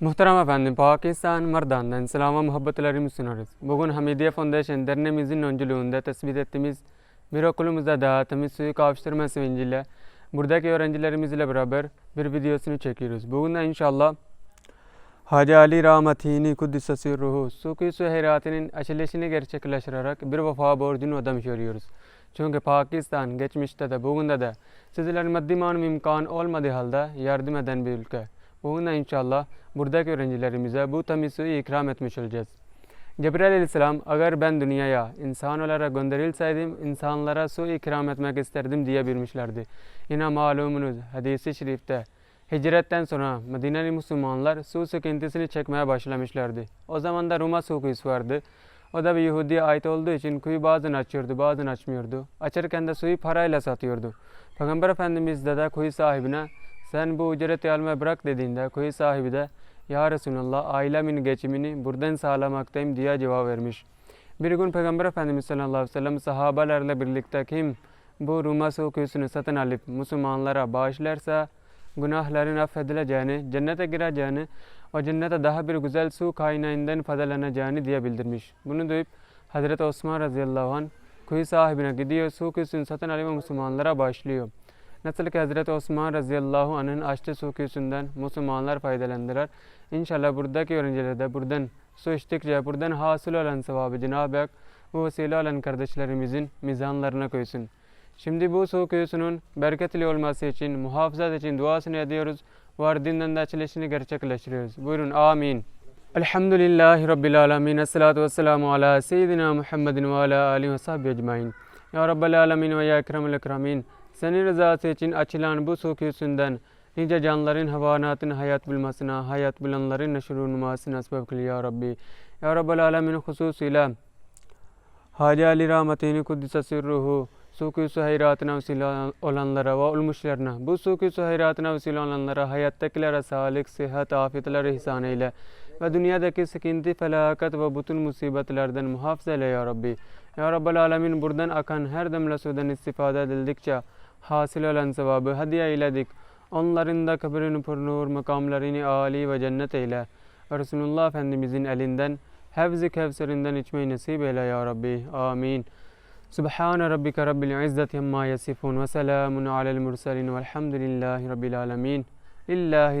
Muhterem efendim, Pakistan Merdan'dan selama muhabbetlerimi sunarız. Bugün Hamidiye Foundation derneğimizin öncülüğünde tespit ettiğimiz bir okulumuzda da temiz suyu kavuşturma sevinciyle buradaki öğrencilerimizle beraber bir videosunu çekiyoruz. Bugün de inşallah Hacı Ali Rahmetini Kuddisesi Ruhu su kuyusu hayratının açılışını gerçekleştirerek bir vefa borcunu ödemiş oluyoruz. Çünkü Pakistan geçmişte de bugün de sizlerin maddi manevi imkan olmadığı halde yardım eden bir ülke. De inşallah buradaki öğrencilerimize bu temiz suyu ikram etmiş olacağız. Cebrail aleyhisselam eğer ben dünyaya insan olarak gönderilseydim insanlara su ikram etmek isterdim diye bilmişlerdi. Yine malumunuz hadisi şerifte hicretten sonra Medineli Müslümanlar su sıkıntısını çekmeye başlamışlardı. O zaman da Ruma su kuyusu vardı. O da bir Yahudi'ye ait olduğu için kuyu bazen açıyordu bazen açmıyordu. Açarken de suyu parayla satıyordu. Peygamber Efendimiz de, de kuyu sahibine sen bu ücreti almayı bırak dediğinde kuyu sahibi de ya Resulallah ailemin geçimini buradan sağlamaktayım diye cevap vermiş. Bir gün Peygamber Efendimiz sallallahu aleyhi ve sellem sahabelerle birlikte kim bu Ruma su kuyusunu satın alıp Müslümanlara bağışlarsa günahların affedileceğini, cennete gireceğini, o cennete daha bir güzel su kaynağından faydalanacağını diye bildirmiş. Bunu duyup Hazreti Osman radıyallahu anh kuyu sahibine gidiyor su kuyusunu satın alıyor ve Müslümanlara bağışlıyor. Nasıl ki Hazreti Osman radıyallahu anh'ın açtığı su kuyusundan Müslümanlar faydalandılar. İnşallah buradaki öğrenciler de buradan su içtikçe buradan hasıl olan sevabı Cenab-ı Hak bu vesile olan kardeşlerimizin mizanlarına koysun. Şimdi bu su kuyusunun bereketli olması için, muhafazat için duasını ediyoruz. Var dinden de açılışını gerçekleştiriyoruz. Buyurun amin. Elhamdülillahi Rabbil alemin. Esselatu vesselamu ala seyyidina Muhammedin ve ala alihi ve sahbihi ecmain. Ya Rabbel alemin ve ya ekremel ekramin. Senin rızası için açılan bu su kuyusundan nice canların havanatın hayat bulmasına, hayat bulanların neşrunmasına sebep kıl ya Rabbi. Ya Rabbel alemin hususuyla Hacı Ali rahmetini kuddise sirruhu su kuyusu hayratına vesile olanlara ve olmuşlarına bu su kuyusu hayratına vesile olanlara hayattakilere sağlık, sıhhat, afiyetler ihsan eyle ve dünyadaki sıkıntı, felaket ve bütün musibetlerden muhafaza eyle ya Rabbi. Ya Rabbel Alemin buradan akan her damla sudan istifade edildikçe hasıl olan sevabı hediye eyledik. Onların da kabrini purnur, makamlarını âli ve cennet eyle. Resulullah Efendimizin elinden Hevzi Kevserinden içmeyi nasip eyle ya Rabbi. Amin. Subhane rabbike rabbil izzeti amma yasifun ve selamun alel murselin velhamdülillahi rabbil alemin. Lillahi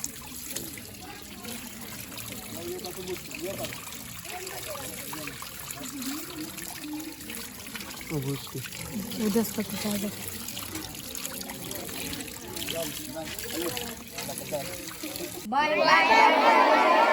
उद्याच फक्त चालू Bye bye.